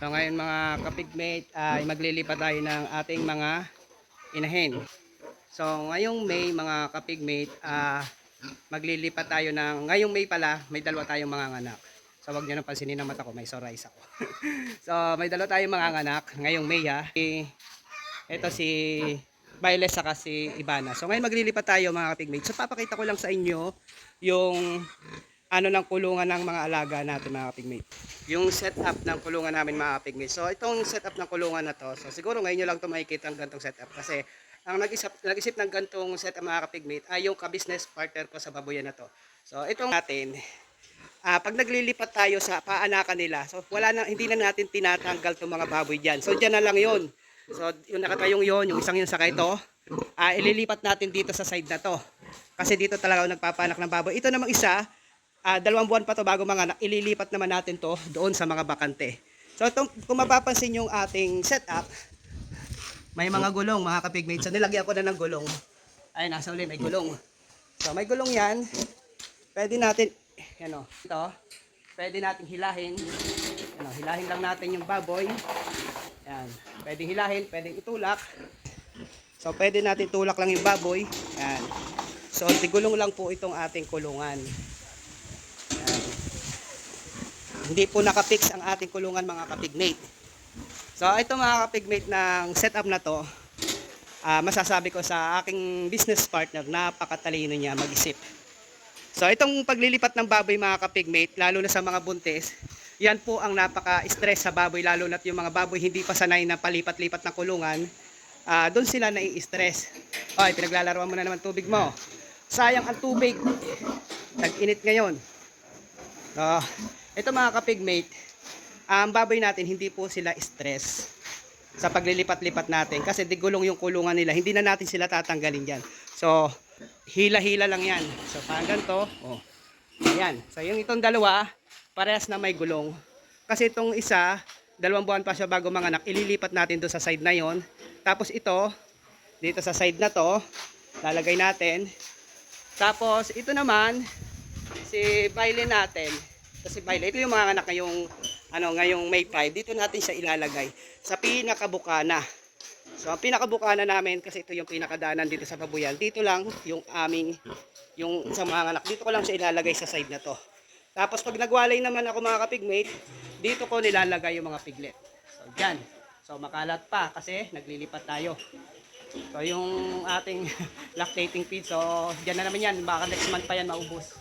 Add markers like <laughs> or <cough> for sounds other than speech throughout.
So ngayon mga kapigmate ay maglilipat tayo ng ating mga inahin. So ngayong May mga kapigmate ah maglilipat tayo ng ngayong May pala may dalawa tayong mga anak. So wag niyo nang pansinin ang mata ko, may sorais ako. <laughs> so may dalawa tayong mga anak ngayong May ha. Si, ito si Violet saka si Ibana. So ngayon maglilipat tayo mga kapigmate. So papakita ko lang sa inyo yung ano ng kulungan ng mga alaga natin mga kapigmate. Yung setup ng kulungan namin mga kapigmate. So itong setup ng kulungan na to, so siguro ngayon nyo lang ito makikita ang gantong setup kasi ang nag-isip, nag-isip ng gantong setup mga kapigmate ay yung ka-business partner ko sa babuyan na to. So itong natin, ah pag naglilipat tayo sa paanakan nila, so wala na, hindi na natin tinatanggal itong mga baboy dyan. So dyan na lang yon. So yung nakatayong yon, yung isang yun saka ito, ah ililipat natin dito sa side na to. Kasi dito talaga nagpapanak ng baboy. Ito namang isa, ah, dalawang buwan pa to bago mga ililipat naman natin to <laughs> doon sa mga bakante. So itong, kung mapapansin yung ating setup, may mga gulong mga kapigmates. So nilagyan ko na ng gulong. Ay, nasa uli, may gulong. So may gulong yan. Pwede natin, ano, ito, pwede natin hilahin. Ano, hilahin lang natin yung baboy. Yan. Pwede hilahin, pwede itulak. So pwede natin tulak lang yung baboy. Yan. So tigulong lang po itong ating kulungan. Yan. Hindi po nakapix ang ating kulungan mga kapigmate. So ito mga kapigmate ng setup na to, ah, masasabi ko sa aking business partner, napakatalino niya mag-isip. So itong paglilipat ng baboy mga kapigmate, lalo na sa mga buntis, yan po ang napaka-stress sa baboy, lalo na yung mga baboy hindi pa sanay na palipat-lipat ng kulungan, ah, doon sila nai-stress. Oy, pinaglalaroan mo na naman tubig mo. Sayang ang tubig. Tag-init ngayon. So, ito mga kapigmate, ang baboy natin hindi po sila stress sa paglilipat-lipat natin kasi digulong yung kulungan nila. Hindi na natin sila tatanggalin diyan. So, hila-hila lang 'yan. So, parang ganito, oh. Ayan. So, yung itong dalawa, parehas na may gulong. Kasi itong isa, dalawang buwan pa siya bago manganak, ililipat natin doon sa side na 'yon. Tapos ito, dito sa side na 'to, lalagay natin. Tapos ito naman si Violet natin. Kasi Violet, ito yung mga anak ngayong ano, ngayong May 5, dito natin siya ilalagay sa pinakabukana. So, ang pinakabukana namin, kasi ito yung pinakadanan dito sa Babuyan, dito lang yung aming, yung sa mga anak, dito ko lang siya ilalagay sa side na to. Tapos, pag nagwalay naman ako mga kapigmate, dito ko nilalagay yung mga piglet. So, dyan. So, makalat pa kasi naglilipat tayo. So, yung ating <laughs> lactating feed, so, dyan na naman yan. Baka next month pa yan maubos.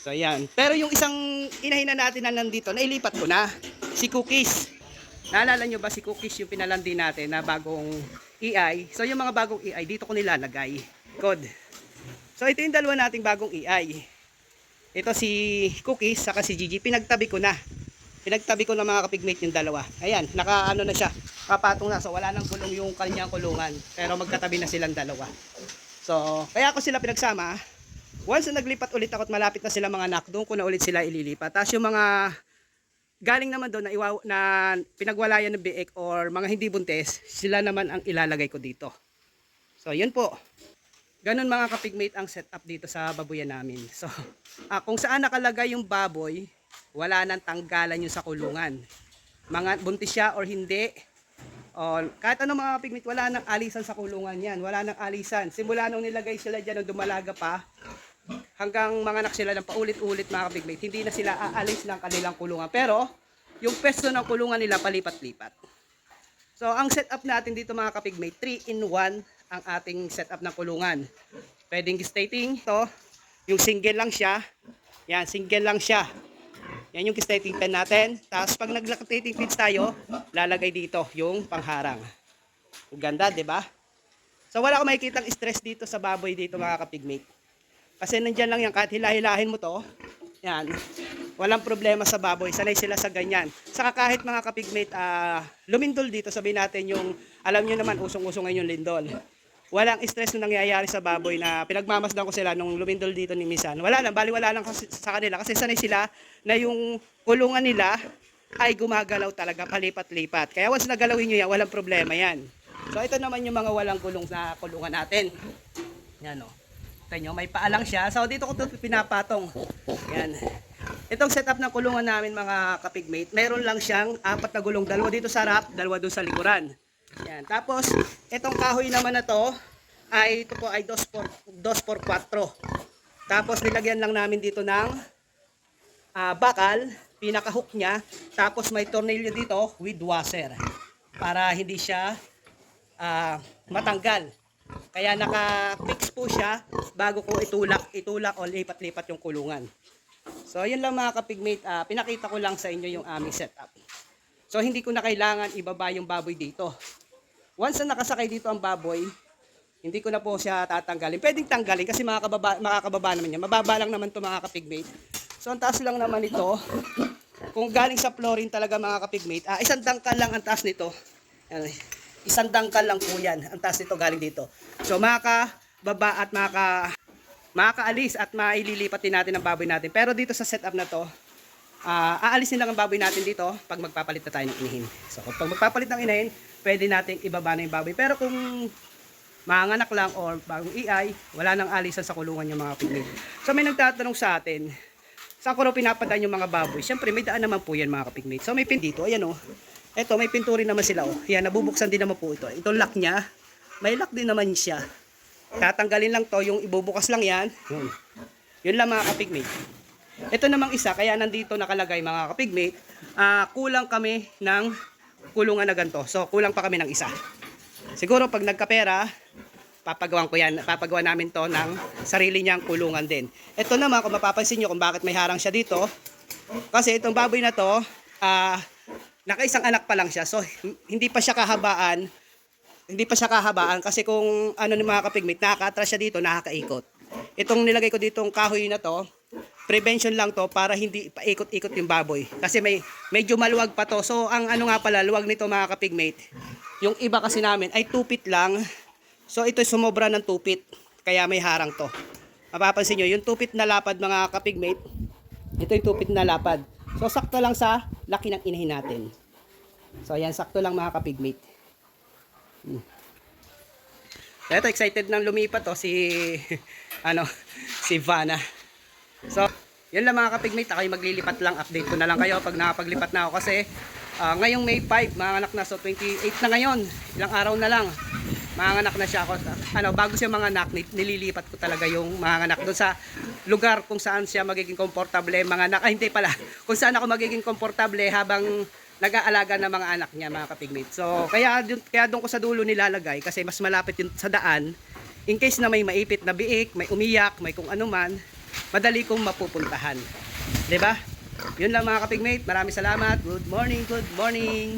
So yan. Pero yung isang inahin na natin na nandito, nailipat ko na. Si Cookies. Naalala nyo ba si Cookies yung pinalandi natin na bagong EI? So yung mga bagong EI, dito ko nilalagay. Code. So ito yung dalawa nating bagong EI. Ito si Cookies saka si Gigi. Pinagtabi ko na. Pinagtabi ko na mga kapigmate yung dalawa. Ayan, naka ano na siya. Papatong na. So wala nang gulong yung kanyang kulungan. Pero magkatabi na silang dalawa. So, kaya ako sila pinagsama. Once na naglipat ulit ako at malapit na sila mga anak, doon ko na ulit sila ililipat. Tapos yung mga galing naman doon na, iwaw, na pinagwalayan ng biik or mga hindi buntes, sila naman ang ilalagay ko dito. So, yun po. Ganun mga kapigmate ang setup dito sa babuyan namin. So, <laughs> ah, kung saan nakalagay yung baboy, wala nang tanggalan yun sa kulungan. Mga buntis siya or hindi, o, kahit ano mga pigmit, wala nang alisan sa kulungan yan. Wala nang alisan. Simula nung nilagay sila dyan, nung dumalaga pa, hanggang mga anak sila ng paulit-ulit mga kapigmate, hindi na sila aalis ng kanilang kulungan. Pero, yung pesto ng kulungan nila palipat-lipat. So, ang setup natin dito mga kapigmate, 3 in 1 ang ating setup ng kulungan. Pwedeng gestating to, yung single lang siya. Yan, single lang siya. Yan yung gestating pen natin. Tapos pag nag-lactating feeds tayo, lalagay dito yung pangharang. Ang Ganda, di ba? So wala akong makikitang stress dito sa baboy dito mga kapigmate. Kasi nandyan lang yan, kahit hilahilahin mo to, yan, walang problema sa baboy. Sanay sila sa ganyan. Saka kahit mga kapigmate, ah, lumindol dito, sabihin natin yung, alam nyo naman, usong-usong ngayon yung lindol. Walang stress na nangyayari sa baboy na pinagmamasdan ko sila nung lumindol dito ni Misan. Wala lang, bali wala lang sa kanila kasi sanay sila na yung kulungan nila ay gumagalaw talaga palipat-lipat. Kaya once nagalawin nyo yan, walang problema yan. So ito naman yung mga walang gulong na kulungan natin. Yan o. Ito nyo, may paalang siya. So dito ko ito pinapatong. Yan. Itong setup ng kulungan namin mga kapigmate, meron lang siyang apat na gulong. Dalawa dito sa harap, dalawa doon sa likuran. Yan. Tapos, itong kahoy naman na to, ay ito po ay 2 por 2 por 4. Tapos nilagyan lang namin dito ng ah, bakal, pinaka-hook niya, tapos may tornilyo dito with washer para hindi siya ah, matanggal. Kaya naka-fix po siya bago ko itulak, itulak o lipat-lipat yung kulungan. So, yun lang mga kapigmate. Ah, pinakita ko lang sa inyo yung aming setup. So, hindi ko na kailangan ibaba yung baboy dito. Once na nakasakay dito ang baboy, hindi ko na po siya tatanggalin. Pwedeng tanggalin kasi makakababa, makakababa naman yan. Mababa lang naman to mga kapigmate. So, ang taas lang naman ito. Kung galing sa flooring talaga mga kapigmate, ah, isang dangkal lang ang taas nito. Yan, isang dangkal lang po yan. Ang taas nito galing dito. So, makakababa at makaka makakaalis at maililipat din natin ang baboy natin. Pero dito sa setup na to, ah aalisin lang ang baboy natin dito pag magpapalit na tayo ng inahin. So, pag magpapalit ng inahin, pwede natin ibaba na yung baboy. Pero kung manganak lang or bagong iay, wala nang alisan sa kulungan yung mga pigmate. So, may nagtatanong sa atin, saan ko raw pinapadaan yung mga baboy? Siyempre, may daan naman po yan mga kapigmate. So, may pin dito. Ayan o. Oh. Ito, may pinturin naman sila. Oh. Yan, nabubuksan din naman po ito. Ito lock niya. May lock din naman siya. Tatanggalin lang to, yung ibubukas lang yan. Yun. Yun lang mga kapigmate. Ito namang isa, kaya nandito nakalagay mga kapigmate, ah, kulang kami ng kulungan na ganito. So, kulang pa kami ng isa. Siguro pag nagkapera, papagawan ko yan, papagawa namin to ng sarili niyang kulungan din. Ito naman, kung mapapansin nyo kung bakit may harang siya dito, kasi itong baboy na to, ah, nakaisang anak pa lang siya. So, hindi pa siya kahabaan, hindi pa siya kahabaan kasi kung ano ni mga kapigmate, nakaka-atras siya dito, nakakaikot. Itong nilagay ko ditong kahoy na to, prevention lang to para hindi paikot-ikot yung baboy. Kasi may medyo maluwag pa to. So ang ano nga pala, luwag nito mga kapigmate, yung iba kasi namin ay 2 feet lang. So ito sumobra ng 2 feet, kaya may harang to. Mapapansin nyo, yung 2 feet na lapad mga kapigmate, ito yung 2 feet na lapad. So sakto lang sa laki ng inahin natin. So ayan, sakto lang mga kapigmate. Ito, excited nang lumipat to si, <laughs> ano, <laughs> si Vanna. So, yun lang mga kapigmate, ako'y maglilipat lang, update ko na lang kayo pag nakapaglipat na ako kasi ah, ngayong May 5, mga anak na, so 28 na ngayon, ilang araw na lang, mga anak na siya ako. Ano, bago siya mga anak, nililipat ko talaga yung mga anak doon sa lugar kung saan siya magiging komportable, mga anak, ay hindi pala, kung saan ako magiging komportable habang nag-aalaga ng mga anak niya, mga kapigmate. So, kaya, dun- kaya doon ko sa dulo nilalagay kasi mas malapit yun sa daan. In case na may maipit na biik, may umiyak, may kung ano man, madali kong mapupuntahan. 'Di ba? Yun lang mga kapigmate. Maraming salamat. Good morning, good morning.